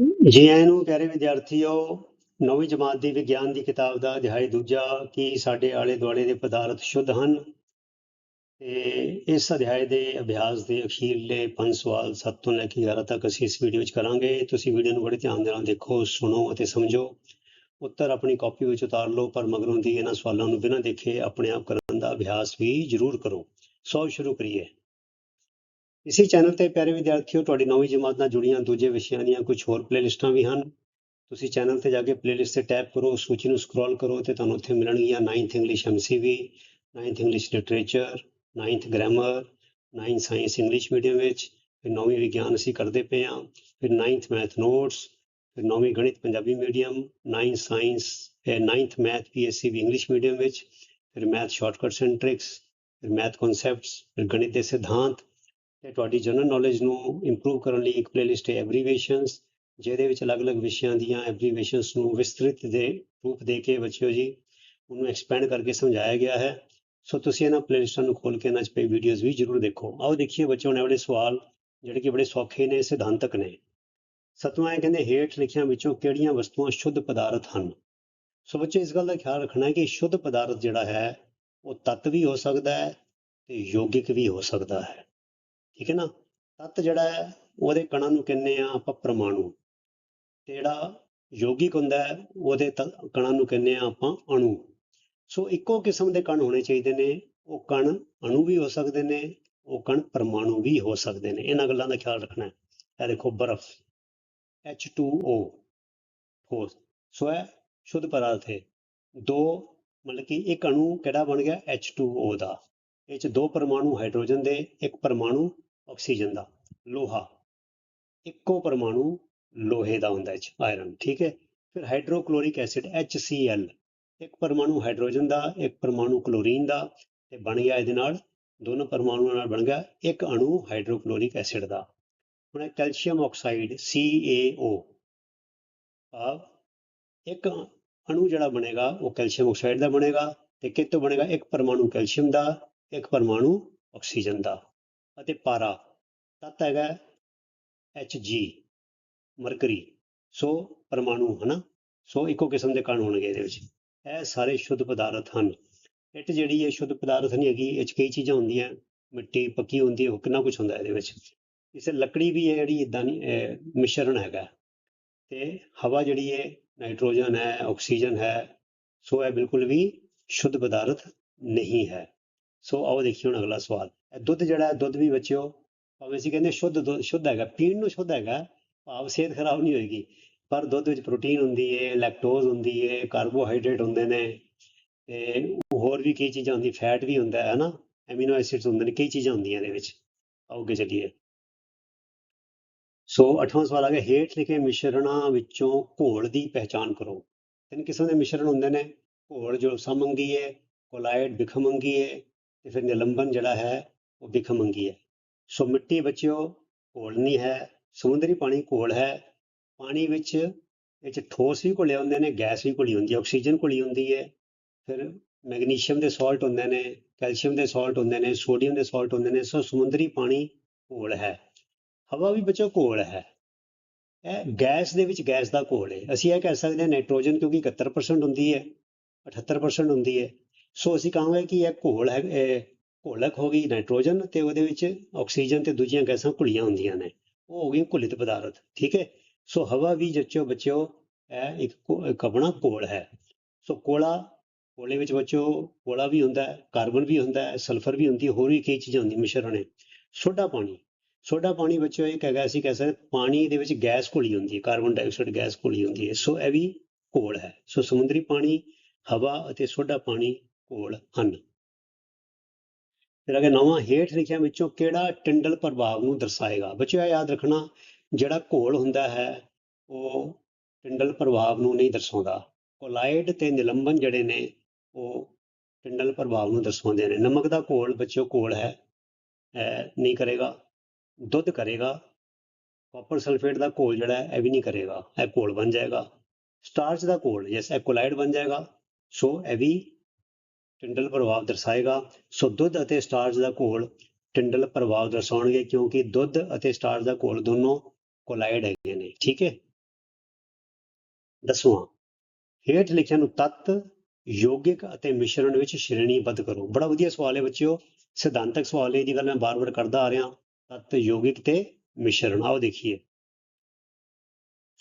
ਜੀ ਆਇਆਂ ਨੂੰ ਪਿਆਰੇ ਵਿਦਿਆਰਥੀਓ ਨੌਵੀਂ ਜਮਾਤ ਦੀ ਵਿਗਿਆਨ ਦੀ ਕਿਤਾਬ ਦਾ ਅਧਿਆਇ ਦੂਜਾ, ਕਿ ਸਾਡੇ ਆਲੇ ਦੁਆਲੇ ਦੇ ਪਦਾਰਥ ਸ਼ੁੱਧ ਹਨ? ਤੇ ਇਸ ਅਧਿਆਇ ਦੇ ਅਭਿਆਸ ਦੇ ਅਖੀਰਲੇ ਪੰਜ ਸਵਾਲ 7 ਤੋਂ ਲੈ ਕੇ 11 ਤੱਕ ਅਸੀਂ ਇਸ ਵੀਡੀਓ ਵਿੱਚ ਕਰਾਂਗੇ। ਤੁਸੀਂ ਵੀਡੀਓ ਨੂੰ ਬੜੇ ਧਿਆਨ ਦੇ ਨਾਲ ਦੇਖੋ, ਸੁਣੋ ਅਤੇ ਸਮਝੋ। ਉੱਤਰ ਆਪਣੀ ਕਾਪੀ ਵਿੱਚ ਉਤਾਰ ਲਓ, ਪਰ ਮਗਰੋਂ ਦੀ ਇਹਨਾਂ ਸਵਾਲਾਂ ਨੂੰ ਬਿਨਾਂ ਦੇਖੇ ਆਪਣੇ ਆਪ ਕਰਨ ਦਾ ਅਭਿਆਸ ਵੀ ਜ਼ਰੂਰ ਕਰੋ। ਸੋ ਸ਼ੁਰੂ ਕਰੀਏ। ਇਸੇ ਚੈਨਲ ਤੇ ਪਿਆਰੇ ਵਿਦਿਆਰਥੀਓ, ਤੁਹਾਡੀ ਨੌਵੀਂ ਜਮਾਤ ਨਾਲ ਜੁੜੀਆਂ ਦੂਜੇ ਵਿਸ਼ਿਆਂ ਦੀਆਂ ਕੁਝ ਹੋਰ ਪਲੇਲਿਸਟਾਂ ਵੀ ਹਨ। ਤੁਸੀਂ ਚੈਨਲ ਤੇ ਜਾ ਕੇ ਪਲੇਲਿਸਟ ਤੇ ਟੈਪ ਕਰੋ ਸੂਚੀ ਨੂੰ ਸਕਰੋਲ ਕਰੋ ਤੇ ਤੁਹਾਨੂੰ ਉੱਥੇ ਮਿਲਣਗੀਆਂ 9th English MCV 9th English literature 9th grammar 9th science English medium ਵਿੱਚ, ਫਿਰ ਨੌਵੀਂ ਵਿਗਿਆਨ ਅਸੀਂ ਕਰਦੇ ਪਏ ਹਾਂ, ਫਿਰ 9th ਮੈਥ ਨੋਟਸ ਫਿਰ ਨੌਵੀਂ ਗਣਿਤ ਪੰਜਾਬੀ ਮੀਡੀਅਮ 9th ਸਾਇੰਸ ਫਿਰ 9th ਮੈਥ PSC ਵੀ ਇੰਗਲਿਸ਼ ਮੀਡੀਅਮ ਵਿੱਚ, ਫਿਰ ਮੈਥ ਸ਼ਾਰਟਕਟਸ ਐਂਡ ਟ੍ਰਿਕਸ ਫਿਰ ਮੈਥ ਕਨਸੈਪਟਸ ਫਿਰ ਗਣਿਤ ਦੇ ਸਿਧਾਂਤ ਤੇ ਤੁਹਾਡੀ ਜਨਰਲ ਨੌਲੇਜ ਨੂੰ ਇੰਪਰੂਵ ਕਰਨ ਲਈ ਇੱਕ ਪਲੇਲਿਸਟ ਹੈ ਐਬਰੀਵੇਸ਼ਨਸ ਜਿਹਦੇ ਵਿੱਚ ਅਲੱਗ-ਅਲੱਗ ਵਿਸ਼ਿਆਂ ਦੀਆਂ ਐਬਰੀਵੇਸ਼ਨਸ ਨੂੰ ਵਿਸਤ੍ਰਿਤ ਦੇ ਰੂਪ ਦੇ ਕੇ ਬੱਚਿਓ ਜੀ, ਉਹਨੂੰ ਐਕਸਪੈਂਡ ਕਰਕੇ ਸਮਝਾਇਆ ਗਿਆ ਹੈ। ਸੋ ਤੁਸੀਂ ਇਹਨਾਂ ਪਲੇਲਿਸਟਾਂ ਨੂੰ ਖੋਲ ਕੇ ਇਹਨਾਂ 'ਚ ਪਈ ਵੀਡੀਓਜ਼ ਵੀ ਜ਼ਰੂਰ ਦੇਖੋ। ਆਓ ਦੇਖੀਏ ਬੱਚਿਓ ਨੇ ਬੜੇ ਸਵਾਲ ਜਿਹੜੇ ਕਿ ਬੜੇ ਸੌਖੇ ਨੇ, ਸਿਧਾਂਤਕ ਨੇ। ਸਤਵਾਂ ਇਹ ਕਹਿੰਦੇ, ਹੇਠ ਲਿਖਿਆਂ ਵਿੱਚੋਂ ਕਿਹੜੀਆਂ ਵਸਤੂਆਂ ਸ਼ੁੱਧ ਪਦਾਰਥ ਹਨ? ਸੋ ਬੱਚੇ ਇਸ ਗੱਲ ਦਾ ਖਿਆਲ ਰੱਖਣਾ ਹੈ ਕਿ ਸ਼ੁੱਧ ਪਦਾਰਥ ਜਿਹੜਾ ਹੈ, ਉਹ ਤੱਤ ਵੀ ਹੋ ਸਕਦਾ ਹੈ ਤੇ ਯੋਗਿਕ ਵੀ ਹੋ ਸਕਦਾ ਹੈ। ਠੀਕ ਹੈ ਨਾ? ਤੱਤ ਜਿਹੜਾ ਹੈ, ਉਹਦੇ ਕਣਾਂ ਨੂੰ ਕਹਿੰਦੇ ਆ? ਆਪਾਂ ਪਰਮਾਣੂ। ਤੇ ਜਿਹੜਾ ਯੋਗਿਕ ਹੁੰਦਾ ਹੈ, ਉਹਦੇ ਤ- ਕਣਾਂ ਨੂੰ ਕਹਿੰਦੇ ਆ? ਆਪਾਂ ਅਣੂ। ਸੋ ਇੱਕੋ ਕਿਸਮ ਦੇ ਕਣ ਹੋਣੇ ਚਾਹੀਦੇ ਨੇ। ਉਹ ਕਣ ਅਣੂ ਵੀ ਹੋ ਸਕਦੇ ਨੇ, ਉਹ ਕਣ ਪਰਮਾਣੂ ਵੀ ਹੋ ਸਕਦੇ ਨੇ। ਇਹਨਾਂ ਗੱਲਾਂ ਦਾ ਖਿਆਲ ਰੱਖਣਾ ਹੈ। ਇਹ ਦੇਖੋ ਬਰਫ਼। H2O ਠੋਸ ਸੋ ਇਹ ਸ਼ੁੱਧ ਪਦਾਰਥ ਹੈ। ਦੋ, ਮਤਲਬ ਕਿ ਇੱਕ ਅਣੂ ਕਿਹੜਾ ਬਣ ਗਿਆ? H2O ਦਾ। ਇਹ ਚ ਦੋ ਪਰਮਾਣੂ ਹਾਈਡਰੋਜਨ ਦੇ, ਇੱਕ ਪਰਮਾਣੂ ਆਕਸੀਜਨ ਦਾ, ਲੋਹਾ। ਇੱਕੋ ਪਰਮਾਣੂ ਲੋਹੇ ਦਾ ਹੁੰਦਾ ਹੈ ਆਇਰਨ ਠੀਕ ਹੈ? ਫਿਰ ਹਾਈਡਰੋਕਲੋਰਿਕ ਐਸਿਡ HCl ਇੱਕ ਪਰਮਾਣੂ ਹਾਈਡਰੋਜਨ ਦਾ, ਇੱਕ ਪਰਮਾਣੂ ਕਲੋਰੀਨ ਦਾ ਤੇ ਬਣ ਗਿਆ ਇਹਦੇ ਨਾਲ, ਦੋਨੋਂ ਪਰਮਾਣੂਆਂ ਨਾਲ ਬਣ ਗਿਆ, ਇੱਕ ਅਣੂ ਹਾਈਡਰੋਕਲੋਰਿਕ ਐਸਿਡ ਦਾ। ਹੁਣ ਕੈਲਸ਼ੀਅਮ ਆਕਸਾਈਡ CaO ਭਾਵ ਇੱਕ ਅਣੂ ਜਿਹੜਾ ਬਣੇਗਾ, ਉਹ ਕੈਲਸ਼ੀਅਮ ਆਕਸਾਈਡ ਦਾ ਬਣੇਗਾ ਤੇ ਕਿਤੋਂ ਬਣੇਗਾ? ਇੱਕ ਪਰਮਾਣੂ ਕੈਲਸ਼ੀਅਮ ਦਾ ਇੱਕ ਪਰਮਾਣੂ ਆਕਸੀਜਨ ਦਾ ਅਤੇ ਪਾਰਾ ਤੱਤ ਹੈਗਾ Hg ਮਰਕਰੀ। ਸੋ ਪਰਮਾਣੂ, ਹਨਾ? ਸੋ ਇੱਕੋ ਕਿਸਮ ਦੇ ਕਣ ਹੋਣਗੇ ਇਹਦੇ ਵਿੱਚ। ਇਹ ਸਾਰੇ ਸ਼ੁੱਧ ਪਦਾਰਥ ਹਨ। ਇੱਟ ਜਿਹੜੀ ਹੈ, ਸ਼ੁੱਧ ਪਦਾਰਥ ਨਹੀਂ ਹੈਗੀ। ਇਹ 'ਚ ਕਈ ਚੀਜ਼ਾਂ ਹੁੰਦੀਆਂ। ਮਿੱਟੀ, ਪੱਕੀ ਹੁੰਦੀ ਹੈ ਕਿੰਨਾ ਕੁਝ ਹੁੰਦਾ ਇਹਦੇ ਵਿੱਚ। ਇਸੇ ਲੱਕੜੀ ਵੀ ਹੈ ਜਿਹੜੀ ਇਦਾਂ ਨਹੀਂ ਮਿਸ਼ਰਣ ਹੈਗਾ। ਤੇ ਹਵਾ ਜਿਹੜੀ ਹੈ, ਨਾਈਟ੍ਰੋਜਨ ਹੈ, ਆਕਸੀਜਨ ਹੈ। ਸੋ ਇਹ ਬਿਲਕੁਲ ਵੀ ਸ਼ੁੱਧ ਪਦਾਰਥ ਨਹੀਂ ਹੈ। ਸੋ ਆਓ ਦੇਖੀਏ ਹੁਣ ਅਗਲਾ ਸਵਾਲ। ਇਹ ਦੁੱਧ ਜਿਹੜਾ ਹੈ, ਦੁੱਧ ਵੀ ਬੱਚਿਓ, ਭਾਵੇਂ ਅਸੀਂ ਕਹਿੰਦੇ ਸ਼ੁੱਧ ਦੁੱਧ, ਸ਼ੁੱਧ ਹੈਗਾ, ਪੀਣ ਨੂੰ ਸ਼ੁੱਧ ਹੈਗਾ, ਭਾਵ ਸਿਹਤ ਖਰਾਬ ਨਹੀਂ ਹੋਏਗੀ। ਪਰ ਦੁੱਧ ਵਿੱਚ ਪ੍ਰੋਟੀਨ ਹੁੰਦੀ ਹੈ ਲੈਕਟੋਜ਼ ਹੁੰਦੀ ਹੈ ਕਾਰਬੋਹਾਈਡਰੇਟ ਹੁੰਦੇ ਨੇ, ਤੇ ਹੋਰ ਵੀ ਕਈ ਚੀਜ਼ਾਂ ਹੁੰਦੀ ਫੈਟ ਵੀ ਹੁੰਦਾ ਹੈ ਨਾ ਐਮੀਨੋ ਐਸਿਡਸ ਹੁੰਦੇ ਨੇ, ਕਈ ਚੀਜ਼ਾਂ ਹੁੰਦੀਆਂ ਇਹਦੇ ਵਿੱਚ। ਆਓ ਅੱਗੇ ਚੱਲੀਏ। ਸੋ ਅੱਠਵਾਂ ਸਵਾਲ ਆ ਗਿਆ, ਹੇਠ ਲਿਖੇ ਮਿਸ਼ਰਣਾਂ ਵਿੱਚੋਂ ਘੋਲ ਦੀ ਪਹਿਚਾਣ ਕਰੋ। ਤਿੰਨ ਕਿਸਮ ਦੇ ਮਿਸ਼ਰਣ ਹੁੰਦੇ ਨੇ, ਘੋਲ ਜੋ ਸਮੰਗੀ ਹੈ ਕੋਲਾਇਡ ਬਿਖਮੰਗੀ ਹੈ ਤੇ ਫਿਰ ਨਿਲੰਬਨ ਜਿਹੜਾ ਹੈ, ਉਹ ਬਿਖਮੰਗੀ ਹੈ। ਸੋ ਮਿੱਟੀ ਬਚਿਓ, ਘੋਲ ਨਹੀਂ ਹੈ, ਸਮੁੰਦਰੀ ਪਾਣੀ ਘੋਲ ਹੈ। ਪਾਣੀ ਵਿੱਚ ਇਹ 'ਚ ਠੋਸ ਵੀ ਘੁਲੇ ਹੁੰਦੇ ਨੇ, ਗੈਸ ਵੀ ਘੁਲੀ ਹੁੰਦੀ ਹੈ, ਆਕਸੀਜਨ ਘੁਲੀ ਹੁੰਦੀ ਹੈ। ਫਿਰ ਮੈਗਨੀਸ਼ੀਅਮ ਦੇ ਸਾਲਟ ਹੁੰਦੇ ਨੇ, ਕੈਲਸ਼ੀਅਮ ਦੇ ਸਾਲਟ ਹੁੰਦੇ ਨੇ, ਸੋਡੀਅਮ ਦੇ ਸਾਲਟ ਹੁੰਦੇ ਨੇ, ਸੋ ਸਮੁੰਦਰੀ ਪਾਣੀ ਘੋਲ ਹੈ। ਹਵਾ ਵੀ ਬੱਚੋ ਘੋਲ ਹੈ। ਇਹ ਗੈਸ ਦੇ ਵਿੱਚ ਗੈਸ ਦਾ ਘੋਲ ਹੈ। ਅਸੀਂ ਇਹ ਕਹਿ ਸਕਦੇ ਹਾਂ ਨਾਈਟ੍ਰੋਜਨ ਕਿਉਂਕਿ 71% ਹੁੰਦੀ ਹੈ 78% ਹੁੰਦੀ ਹੈ। ਸੋ ਅਸੀਂ ਕਹਾਂਗੇ ਕਿ ਇਹ ਘੋਲ ਹੈ, ਇਹ ਘੋਲਕ ਹੋ ਗਈ ਨਾਈਟ੍ਰੋਜਨ ਤੇ ਉਹਦੇ ਵਿੱਚ ਆਕਸੀਜਨ ਤੇ ਦੂਜੀਆਂ ਗੈਸਾਂ ਘੁਲੀਆਂ ਹੁੰਦੀਆਂ ਨੇ, ਉਹ ਹੋ ਗਈ ਘੁਲਿਤ ਪਦਾਰਥ, ਠੀਕ ਹੈ? ਸੋ ਹਵਾ ਵੀ ਜੱਚੋ ਬੱਚਿਓ, ਇਹ ਇੱਕ ਘੋ- ਇੱਕ ਆਪਣਾ ਘੋਲ ਹੈ। ਸੋ ਕੋਲਾ, ਕੋਲੇ ਵਿੱਚ ਬੱਚਿਓ, ਕੋਲਾ ਵੀ ਹੁੰਦਾ ਹੈ, ਕਾਰਬਨ ਵੀ ਹੁੰਦਾ ਹੈ, ਸਲਫਰ ਵੀ ਹੁੰਦੀ ਹੈ, ਹੋਰ ਵੀ ਕਈ ਚੀਜ਼ਾਂ ਹੁੰਦੀਆਂ ਮਿਸ਼ਰਣ ਹੈ ਸੋਡਾ ਪਾਣੀ ਸੋਡਾ ਪਾਣੀ ਬੱਚਿਓ ਇੱਕ ਹੈਗਾ ਅਸੀਂ ਕਹਿ ਸਕਦੇ ਪਾਣੀ ਦੇ ਵਿੱਚ ਗੈਸ ਘੁਲੀ ਹੁੰਦੀ ਹੈ, ਕਾਰਬਨ ਡਾਈਆਕਸਾਈਡ ਗੈਸ ਘੁਲੀ ਹੁੰਦੀ ਹੈ, ਸੋ ਇਹ ਵੀ ਘੋਲ ਹੈ। ਸੋ ਸਮੁੰਦਰੀ ਪਾਣੀ, ਹਵਾ ਅਤੇ ਸੋਡਾ ਪਾਣੀ ਘੋਲ ਹਨ। ਫਿਰ ਅਗੇ ਨਵਾਂ ਹੇਠ ਲਿਖਿਆ ਵਿੱਚੋਂ ਕਿਹੜਾ ਟਿੰਡਲ ਪ੍ਰਭਾਵ ਨੂੰ ਦਰਸਾਏਗਾ? ਬੱਚਿਓ, ਇਹ ਯਾਦ ਰੱਖਣਾ, ਜਿਹੜਾ ਘੋਲ ਹੁੰਦਾ ਹੈ, ਉਹ ਟਿੰਡਲ ਪ੍ਰਭਾਵ ਨੂੰ ਨਹੀਂ ਦਰਸਾਉਂਦਾ। ਕੋਲਾਇਡ ਤੇ ਨਿਲੰਬਨ ਜਿਹੜੇ ਨੇ, ਉਹ ਟਿੰਡਲ ਪ੍ਰਭਾਵ ਨੂੰ ਦਰਸਾਉਂਦੇ ਨੇ। ਨਮਕ ਦਾ ਘੋਲ ਬੱਚਿਓ, ਘੋਲ ਹੈ, ਇਹ ਨਹੀਂ ਕਰੇਗਾ। ਦੁੱਧ ਕਰੇਗਾ। ਕਾਪਰ ਸਲਫੇਟ ਦਾ ਘੋਲ ਜਿਹੜਾ ਹੈ, ਇਹ ਵੀ ਨਹੀਂ ਕਰੇਗਾ। ਇਹ ਘੋਲ ਬਣ ਜਾਏਗਾ। ਸਟਾਰਚ ਦਾ ਘੋਲ ਜੈਸ ਇਹ ਕੋਲਾਇਡ ਬਣ ਜਾਏਗਾ। ਸੋ ਇਹ ਵੀ ਟਿੰਡਲ ਪ੍ਰਭਾਵ ਦਰਸਾਏਗਾ। ਸੋ ਦੁੱਧ ਅਤੇ ਸਟਾਰਚ ਦਾ ਘੋਲ ਟਿੰਡਲ ਪ੍ਰਭਾਵ ਦਰਸਾਉਣਗੇ ਕਿਉਂਕਿ ਦੁੱਧ ਅਤੇ ਸਟਾਰਚ ਦਾ ਘੋਲ ਦੋਨੋਂ ਕੋਲਾਇਡ ਹੈਗੇ ਨੇ, ਠੀਕ ਹੈ? ਦਸਵਾਂ ਹੇਠ ਲਿਖਿਆ ਨੂੰ ਤੱਤ, ਯੋਗਿਕ ਅਤੇ ਮਿਸ਼ਰਣ ਵਿੱਚ ਸ਼੍ਰੇਣੀਬੱਧ ਕਰੋ। ਬੜਾ ਵਧੀਆ ਸਵਾਲ ਹੈ ਬੱਚਿਓ। ਸਿਧਾਂਤਕ ਸਵਾਲ ਹੈ, ਇਹਦੀ ਗੱਲ ਮੈਂ ਬਾਰ-ਬਾਰ ਕਰਦਾ ਆ ਰਿਹਾ। ਤੱਤ, ਯੋਗਿਕ ਤੇ ਮਿਸ਼ਰਣ। ਆਓ ਦੇਖੀਏ।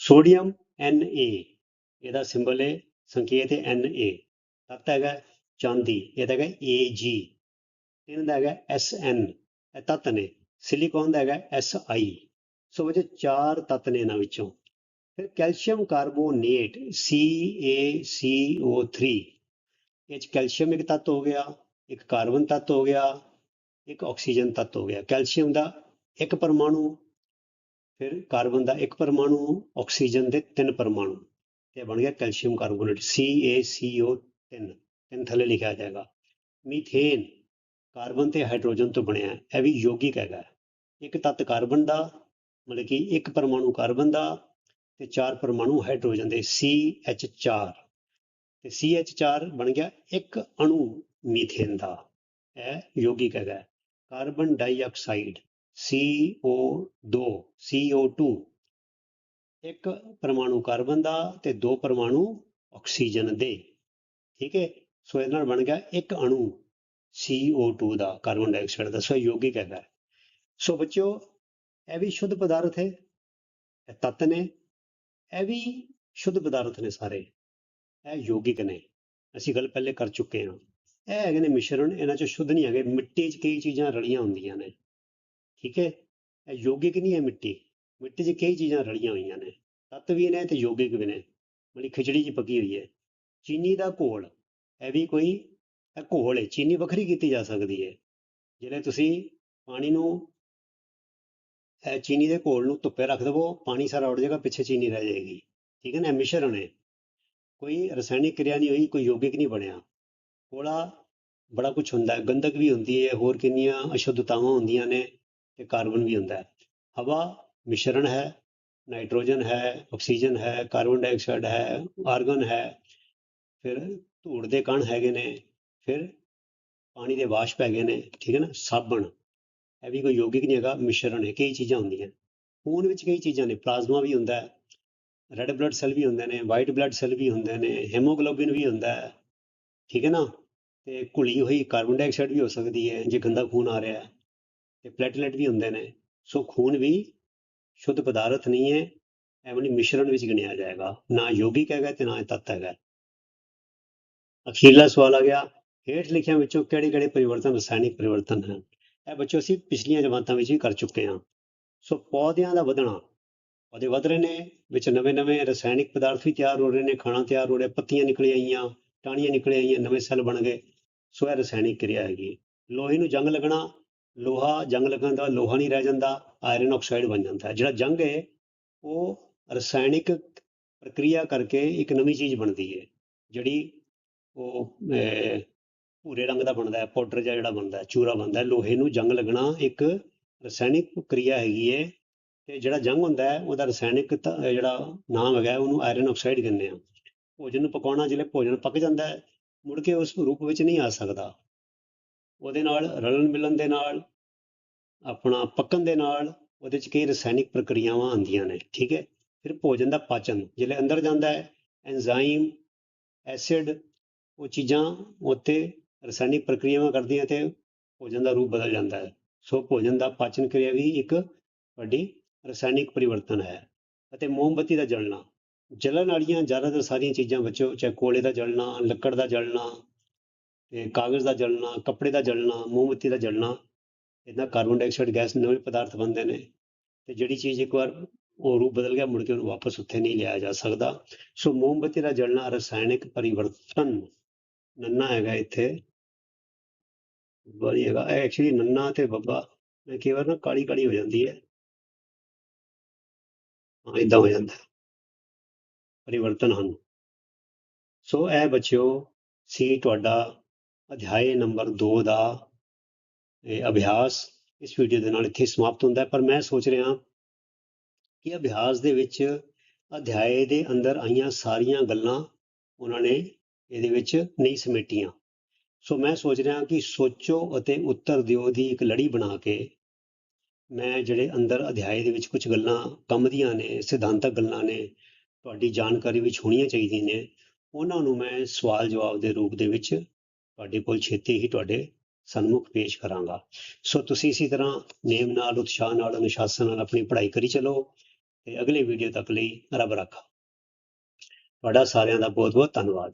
ਸੋਡੀਅਮ Na ਇਹਦਾ ਸਿੰਬਲ ਹੈ, ਸੰਕੇਤ ਹੈ Na ਤੱਤ ਹੈਗਾ। ਚਾਂਦੀ ਇਹਦਾ ਹੈਗਾ Ag ਇਹਨਾਂ ਦਾ ਹੈਗਾ Sn ਇਹ ਤੱਤ ਨੇ ਸਿਲੀਕਨ ਦਾ ਹੈਗਾ Si ਸੋ ਵਜੇ ਚਾਰ ਤੱਤ ਨੇ ਇਹਨਾਂ ਵਿੱਚੋਂ। ਫਿਰ ਕੈਲਸ਼ੀਅਮ ਕਾਰਬੋਨੇਟ ਸੀ ਏ ਸੀ ਓ CaCO3 ਇਹ 'ਚ ਕੈਲਸ਼ੀਅਮ ਇੱਕ ਤੱਤ ਹੋ ਗਿਆ, ਇੱਕ ਕਾਰਬਨ ਤੱਤ ਹੋ ਗਿਆ, ਇੱਕ ਆਕਸੀਜਨ ਤੱਤ ਹੋ ਗਿਆ। ਕੈਲਸ਼ੀਅਮ ਦਾ ਇੱਕ ਪਰਮਾਣੂ, ਫਿਰ ਕਾਰਬਨ ਦਾ ਇੱਕ ਪਰਮਾਣੂ, ਆਕਸੀਜਨ ਦੇ ਤਿੰਨ ਪਰਮਾਣੂ ਤੇ ਬਣ ਗਿਆ ਕੈਲਸ਼ੀਅਮ ਕਾਰਬੋਨੇਟ CaCO3 ਤਿੰਨ ਥੱਲੇ ਲਿਖਿਆ ਜਾਏਗਾ, ਮੀਥੇਨ ਕਾਰਬਨ ਤੇ ਹਾਈਡਰੋਜਨ ਤੋਂ ਬਣਿਆ ਹੈ। ਇਹ ਵੀ ਯੋਗਿਕ ਹੈਗਾ ਇੱਕ ਤੱਤ ਕਾਰਬਨ ਦਾ, ਮਤਲਬ ਕਿ ਇੱਕ ਪਰਮਾਣੂ ਕਾਰਬਨ ਦਾ ਤੇ ਚਾਰ ਪਰਮਾਣੂ ਹਾਈਡਰੋਜਨ ਦੇ CH4 ਤੇ CH4 ਬਣ ਗਿਆ ਇੱਕ ਅਣੂ ਮੀਥੇਨ ਦਾ, ਇਹ ਯੋਗਿਕ ਹੈਗਾ ਕਾਰਬਨ ਡਾਈਆਕਸਾਈਡ CO2 CO2 ਇੱਕ ਪਰਮਾਣੂ ਕਾਰਬਨ ਦਾ ਤੇ ਦੋ ਪਰਮਾਣੂ ਆਕਸੀਜਨ ਦੇ, ਠੀਕ ਹੈ? ਸੋ ਇਹਦੇ ਨਾਲ ਬਣ ਗਿਆ ਇੱਕ ਅਣੂ CO2 ਦਾ ਕਾਰਬਨ ਡਾਈਆਕਸਾਈਡ ਦਾ, ਸੋ ਯੋਗਿਕ ਯੌਗਿਕ ਹੈਗਾ। ਸੋ ਬੱਚਿਓ, ਇਹ ਵੀ ਸ਼ੁੱਧ ਪਦਾਰਥ ਹੈ, ਇਹ ਤੱਤ ਨੇ, ਇਹ ਵੀ ਸ਼ੁੱਧ ਪਦਾਰਥ ਨੇ ਸਾਰੇ, ਇਹ ਯੋਗਿਕ ਨੇ, ਅਸੀਂ ਗੱਲ ਪਹਿਲੇ ਕਰ ਚੁੱਕੇ ਹਾਂ। ਇਹ ਹੈਗੇ ਨੇ ਮਿਸ਼ਰਣ, ਇਹਨਾਂ ਚ ਸ਼ੁੱਧ ਨਹੀਂ ਹੈਗੇ, ਮਿੱਟੀ 'ਚ ਕਈ ਚੀਜ਼ਾਂ ਰਲੀਆਂ ਹੁੰਦੀਆਂ ਨੇ, ਠੀਕ ਹੈ? ਇਹ ਯੋਗਿਕ ਨਹੀਂ ਹੈ ਮਿੱਟੀ ਮਿੱਟੀ 'ਚ ਕਈ ਚੀਜ਼ਾਂ ਰਲੀਆਂ ਹੋਈਆਂ ਨੇ, ਤੱਤ ਵੀ ਨੇ ਤੇ ਯੋਗਿਕ ਵੀ ਨੇ, ਮਤਲਬ ਖਿਚੜੀ 'ਚ ਪੱਕੀ ਹੋਈ ਹੈ। ਚੀਨੀ ਦਾ ਘੋਲ ਇਹ ਵੀ ਕੋਈ ਇਹ ਘੋਲ ਹੈ ਚੀਨੀ ਵੱਖਰੀ ਕੀਤੀ ਜਾ ਸਕਦੀ ਹੈ ਜਿਹੜੇ ਤੁਸੀਂ ਪਾਣੀ ਨੂੰ ਇਹ ਚੀਨੀ ਦੇ ਘੋਲ ਨੂੰ ਧੁੱਪੇ ਰੱਖ ਦੇਵੋ, ਪਾਣੀ ਸਾਰਾ ਉੱਡ ਜਾਏਗਾ, ਪਿੱਛੇ ਚੀਨੀ ਰਹਿ ਜਾਏਗੀ। ਠੀਕ ਹੈ ਨਾ ਮਿਸ਼ਰਣ ਹੈ ਕੋਈ ਰਸਾਇਣਿਕ ਕਿਰਿਆ ਨਹੀਂ ਹੋਈ, ਕੋਈ ਯੋਗਿਕ ਨਹੀਂ ਬਣਿਆ। ਕੋਲਾ ਬੜਾ ਕੁਝ ਹੁੰਦਾ ਹੈ, ਗੰਧਕ ਵੀ ਹੁੰਦੀ ਹੈ ਹੋਰ ਕਿੰਨੀਆਂ ਅਸ਼ੁੱਧਤਾਵਾਂ ਹੁੰਦੀਆਂ ਨੇ ਤੇ ਕਾਰਬਨ ਵੀ ਹੁੰਦਾ ਹੈ। ਹਵਾ ਮਿਸ਼ਰਣ ਹੈ, ਨਾਈਟ੍ਰੋਜਨ ਹੈ, ਆਕਸੀਜਨ ਹੈ, ਕਾਰਬਨ ਡਾਈਆਕਸਾਈਡ ਹੈ, ਆਰਗਨ ਹੈ, ਫਿਰ ਧੂੜ ਦੇ ਕਣ ਹੈਗੇ ਨੇ, ਫਿਰ ਪਾਣੀ ਦੇ ਵਾਸ਼ਪ ਹੈਗੇ ਨੇ, ਠੀਕ ਹੈ ਨਾ, ਸਾਬਣ। ਇਹ ਵੀ ਕੋਈ ਯੋਗਿਕ ਨਹੀਂ ਹੈਗਾ, ਮਿਸ਼ਰਣ ਹੈ, ਕਈ ਚੀਜ਼ਾਂ ਹੁੰਦੀਆਂ। ਖੂਨ ਵਿੱਚ ਕਈ ਚੀਜ਼ਾਂ ਨੇ, ਪਲਾਜ਼ਮਾ ਵੀ ਹੁੰਦਾ ਹੈ ਰੈੱਡ ਬਲੱਡ ਸੈੱਲ ਵੀ ਹੁੰਦੇ ਨੇ ਵਾਈਟ ਬਲੱਡ ਸੈੱਲ ਵੀ ਹੁੰਦੇ ਨੇ ਹੈਮੋਗਲੋਬਿਨ ਵੀ ਹੁੰਦਾ ਹੈ, ਠੀਕ ਹੈ ਨਾ, ਤੇ ਘੁਲੀ ਹੋਈ ਕਾਰਬਨ ਡਾਈਆਕਸਾਈਡ ਵੀ ਹੋ ਸਕਦੀ ਹੈ, ਜੇ ਗੰਦਾ ਖੂਨ ਆ ਰਿਹਾ ਹੈ, ਤੇ ਪਲੇਟਲੇਟ ਵੀ ਹੁੰਦੇ ਨੇ। ਸੋ ਖੂਨ ਵੀ ਸ਼ੁੱਧ ਪਦਾਰਥ ਨਹੀਂ ਹੈ, ਐਵੇਂ ਨਹੀਂ ਮਿਸ਼ਰਣ ਵਿੱਚ ਗਿਣਿਆ ਜਾਏਗਾ, ਨਾ ਯੋਗਿਕ ਹੈਗਾ ਤੇ ਨਾ ਇਹ ਤੱਤ ਹੈਗਾ। ਅਖੀਰਲਾ ਸਵਾਲ ਆ ਗਿਆ, ਹੇਠ ਲਿਖਿਆਂ ਵਿੱਚੋਂ ਕਿਹੜੇ ਕਿਹੜੇ ਪਰਿਵਰਤਨ, ਰਸਾਇਣਿਕ ਪਰਿਵਰਤਨ ਹਨ? ਇਹ ਬੱਚੋ ਅਸੀਂ ਪਿਛਲੀਆਂ ਜਮਾਤਾਂ ਵਿੱਚ ਵੀ ਕਰ ਚੁੱਕੇ ਹਾਂ। ਸੋ ਪੌਦਿਆਂ ਦਾ ਵਧਣਾ, ਪੌਦੇ ਵਧ ਰਹੇ ਨੇ, ਵਿੱਚ ਨਵੇਂ-ਨਵੇਂ ਰਸਾਇਣਿਕ ਪਦਾਰਥ ਵੀ ਤਿਆਰ ਹੋ ਰਹੇ ਨੇ, ਖਾਣਾ ਤਿਆਰ ਹੋ ਰਿਹਾ, ਪੱਤੀਆਂ ਨਿਕਲ ਆਈਆਂ, ਟਾਹਣੀਆਂ ਨਿਕਲ ਆਈਆਂ, ਨਵੇਂ ਸੈੱਲ ਬਣ ਗਏ। ਸੋ ਇਹ ਰਸਾਇਣਿਕ ਕਿਰਿਆ ਹੈਗੀ ਲੋਹੇ ਨੂੰ ਜੰਗ ਲੱਗਣਾ, ਲੋਹਾ ਜੰਗ ਲੱਗਣ ਦਾ ਲੋਹਾ ਨਹੀਂ ਰਹਿ ਜਾਂਦਾ, ਆਇਰਨ ਆਕਸਾਈਡ ਬਣ ਜਾਂਦਾ ਹੈ। ਜਿਹੜਾ ਜੰਗ ਹੈ, ਉਹ ਰਸਾਇਣਿਕ ਪ੍ਰਕਿਰਿਆ ਕਰਕੇ ਇੱਕ ਨਵੀਂ ਚੀਜ਼ ਬਣਦੀ ਹੈ, ਜਿਹੜੀ ਉਹ ਭੂਰੇ ਰੰਗ ਦਾ ਬਣਦਾ ਹੈ, ਪਾਊਡਰ ਜਿਹਾ ਜਿਹੜਾ ਬਣਦਾ ਹੈ, ਚੂਰਾ ਬਣਦਾ ਲੋਹੇ ਨੂੰ ਜੰਗ ਲੱਗਣਾ ਇੱਕ ਰਸਾਇਣਿਕ ਪ੍ਰਕਿਰਿਆ ਹੈਗੀ ਹੈ ਤੇ ਜਿਹੜਾ ਜੰਗ ਹੁੰਦਾ ਹੈ, ਉਹਦਾ ਰਸਾਇਣਿਕ ਤ- ਜਿਹੜਾ ਨਾਮ ਹੈਗਾ ਉਹਨੂੰ ਆਇਰਨ ਆਕਸਾਈਡ ਕਹਿੰਦੇ ਆ ਭੋਜਨ ਨੂੰ ਪਕਾਉਣਾ ਜਿਹੜੇ ਭੋਜਨ ਪੱਕ ਜਾਂਦਾ ਹੈ, ਮੁੜ ਕੇ ਉਸ ਰੂਪ ਵਿੱਚ ਨਹੀਂ ਆ ਸਕਦਾ। ਉਹਦੇ ਨਾਲ ਰਲਣ ਮਿਲਣ ਦੇ ਨਾਲ, ਆਪਣਾ ਪੱਕਣ ਦੇ ਨਾਲ ਉਹਦੇ ਚ ਕਈ ਰਸਾਇਣਿਕ ਪ੍ਰਕਿਰਿਆਵਾਂ ਆਉਂਦੀਆਂ ਨੇ, ਠੀਕ ਹੈ? ਫਿਰ ਭੋਜਨ ਦਾ ਪਾਚਨ ਜਿਹੜੇ ਅੰਦਰ ਜਾਂਦਾ ਹੈ ਐਂਜ਼ਾਈਮ ਐਸਿਡ ਉਹ ਚੀਜ਼ਾਂ ਉੱਥੇ ਰਸਾਇਣਿਕ ਪ੍ਰਕਿਰਿਆਵਾਂ ਕਰਦੀਆਂ ਤੇ ਭੋਜਨ ਦਾ ਰੂਪ ਬਦਲ ਜਾਂਦਾ ਹੈ। ਸੋ ਭੋਜਨ ਦਾ ਪਾਚਨ ਕਿਰਿਆ ਵੀ ਇੱਕ ਵੱਡੀ ਰਸਾਇਣਿਕ ਪਰਿਵਰਤਨ ਹੈ ਅਤੇ ਮੋਮਬੱਤੀ ਦਾ ਜਲਣਾ। ਜਲਣ ਵਾਲੀਆਂ ਜ਼ਿਆਦਾਤਰ ਸਾਰੀਆਂ ਚੀਜ਼ਾਂ ਵਿੱਚੋਂ ਚਾਹੇ ਕੋਲੇ ਦਾ ਜਲਣਾ, ਲੱਕੜ ਦਾ ਜਲਣਾ ਤੇ ਕਾਗਜ਼ ਦਾ ਜਲਣਾ, ਕੱਪੜੇ ਦਾ ਜਲਣਾ, ਮੋਮਬੱਤੀ ਦਾ ਜਲਣਾ, ਇਹਨਾਂ ਕਾਰਬਨ ਡਾਈਆਕਸਾਈਡ, ਗੈਸ, ਨਵੇਂ ਪਦਾਰਥ ਬਣਦੇ ਨੇ ਤੇ ਜਿਹੜੀ ਚੀਜ਼ ਇੱਕ ਵਾਰ ਉਹ ਰੂਪ ਬਦਲ ਗਿਆ ਮੁੜ ਕੇ ਉਹਨੂੰ ਵਾਪਸ ਉੱਥੇ ਨਹੀਂ ਲਿਆ ਜਾ ਸਕਦਾ। ਸੋ ਮੋਮਬੱਤੀ ਦਾ ਜਲਣਾ ਰਸਾਇਣਿਕ ਪਰਿਵਰਤਨ ਨੰਨਾ ਹੈਗਾ ਇੱਥੇ। ਬੜੀ ਹੈਗਾ। ਐਕਚੁਅਲੀ ਨੰਨਾ ਤੇ ਬੱਬਾ, ਮੈਂ ਕਈ ਵਾਰ ਨਾ ਕਾਲੀ ਕਾਲੀ ਹੋ ਜਾਂਦੀ ਹੈ। ਹਾਂ ਇਦਾਂ ਹੋ ਜਾਂਦਾ ਪਰਿਵਰਤਨ ਹਨ। ਸੋ ਇਹ ਬੱਚਿਓ, ਸੀ ਤੁਹਾਡਾ ਅਧਿਆਇ ਨੰਬਰ 2 ਦਾ ਅਭਿਆਸ ਇਸ ਵੀਡੀਓ ਦੇ ਨਾਲ ਇੱਥੇ ਸਮਾਪਤ ਹੁੰਦਾ ਪਰ ਮੈਂ ਸੋਚ ਰਿਹਾ ਕਿ ਅਭਿਆਸ ਦੇ ਵਿੱਚ ਅਧਿਆਏ ਦੇ ਅੰਦਰ ਆਈਆਂ ਸਾਰੀਆਂ ਗੱਲਾਂ ਉਹਨਾਂ ਨੇ ਇਹਦੇ ਵਿੱਚ ਨਹੀਂ ਸਮੇਟੀਆਂ। ਸੋ ਮੈਂ ਸੋਚ ਰਿਹਾ ਕਿ ਸੋਚੋ ਅਤੇ ਉੱਤਰ ਦਿਓ ਦੀ ਇੱਕ ਲੜੀ ਬਣਾ ਕੇ। ਮੈਂ ਜਿਹੜੇ ਅੰਦਰ ਅਧਿਆਏ ਦੇ ਵਿੱਚ ਕੁਝ ਗੱਲਾਂ, ਕੰਮ ਦੀਆਂ ਨੇ, ਸਿਧਾਂਤਕ ਗੱਲਾਂ ਨੇ, ਤੁਹਾਡੀ ਜਾਣਕਾਰੀ ਵਿੱਚ ਹੋਣੀਆਂ ਚਾਹੀਦੀਆਂ ਨੇ, ਉਹਨਾਂ ਨੂੰ ਮੈਂ ਸਵਾਲ ਜਵਾਬ ਦੇ ਰੂਪ ਦੇ ਵਿੱਚ ਤੁਹਾਡੇ ਕੋਲ ਛੇਤੀ ਹੀ ਤੁਹਾਡੇ ਸਨਮੁਖ ਪੇਸ਼ ਕਰਾਂਗਾ। ਸੋ ਤੁਸੀਂ ਇਸੇ ਤਰ੍ਹਾਂ ਨੇਮ ਨਾਲ, ਉਤਸ਼ਾਹ ਨਾਲ, ਅਨੁਸ਼ਾਸਨ ਨਾਲ ਆਪਣੀ ਪੜ੍ਹਾਈ ਕਰੀ ਚਲੋ ਤੇ ਅਗਲੇ ਵੀਡੀਓ ਤੱਕ ਲਈ ਰੱਬ ਰੱਖਾ। ਤੁਹਾਡਾ ਸਾਰਿਆਂ ਦਾ ਬਹੁਤ ਬਹੁਤ ਧੰਨਵਾਦ।